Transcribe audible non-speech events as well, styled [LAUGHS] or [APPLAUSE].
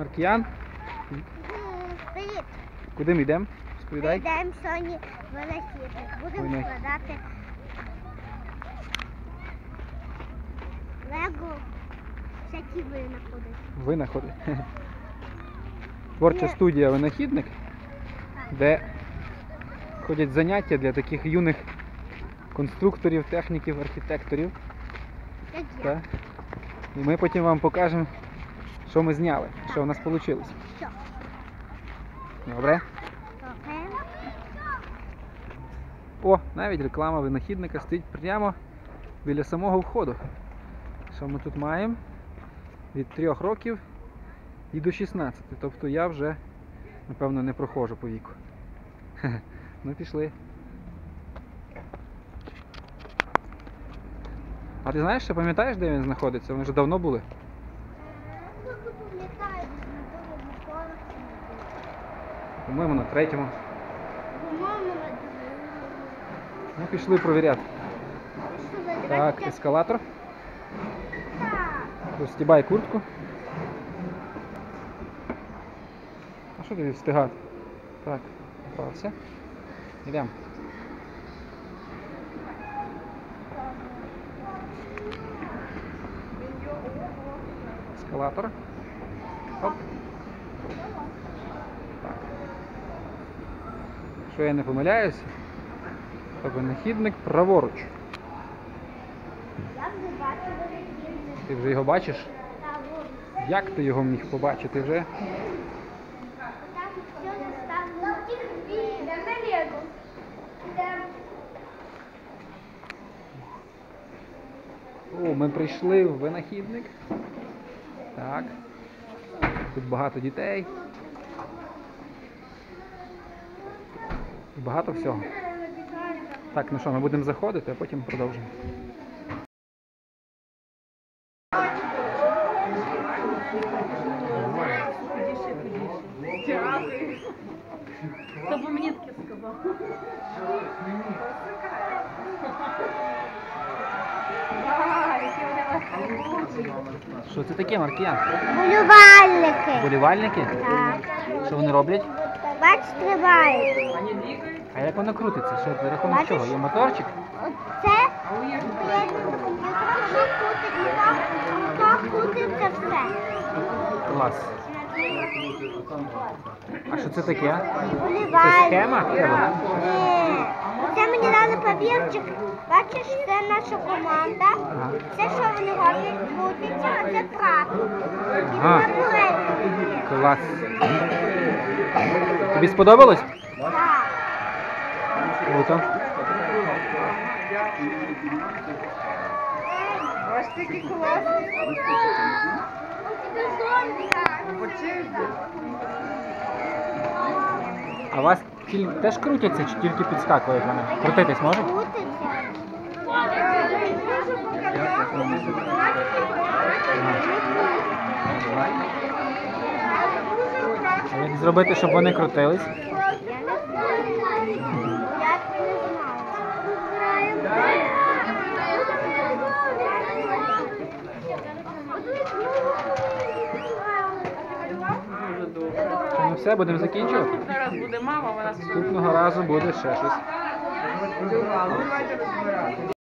Маркіян, Привіт. куди ми йдемо? Ми Розповідай. йдемо сьогодні в винахідник. Будемо Винах- складати лего всякі винаходи. Винаходи. Творча Ні. студія винахідник, де ходять заняття для таких юних конструкторів, техніків, архітекторів. Як я. І ми потім вам покажемо, що ми зняли, що в нас вийшло. Добре? О, навіть реклама винахідника стоїть прямо біля самого входу. Що ми тут маємо? Від 3 років і до 16. Тобто я вже, напевно, не проходжу по віку. [LAUGHS] Ну пішли. А ти знаєш, що пам'ятаєш, де він знаходиться? Вони вже давно були. Я не пам'ятаю, десь на другому поверсі. По-моєму, на третьому. По-моєму, на другому. Ну, пішли провіряти. Так, ескалатор. Так. Розстібай куртку. А що тобі встигати? Так, попався. Йдемо. Ескалатор. Оп. Так. Якщо я не помиляюсь, то винахідник праворуч. Ти вже його бачиш? Як ти його міг побачити вже? О, ми прийшли в винахідник. Так. Тут багато дітей. І багато всього. Так, ну що, ми будемо заходити, а потім продовжимо. Хто б мені таке сказав? Що це таке, Маркіян? Болювальники. Болівальники? Так. Що вони роблять? Бач, стрибають. А як воно крутиться? Що за рахунок Бачиш? чого? Є моторчик? Оце крутиться все. Клас. А що це таке? Це схема? Ні. Оце мені дали папірчик. Бачиш, це наша команда. Ага. Це що вони роблять? Крутиться, а це прапор. І Ага. вона. Клас. Тобі сподобалось? Круто. Ось. А у вас тіль- теж крутяться чи тільки підскакують вони? Крутитись можуть? Крутиться. Як зробити, щоб вони крутились? Що ну все, будемо закінчувати? Зараз буде мама, вона Наступного разу буде ще щось.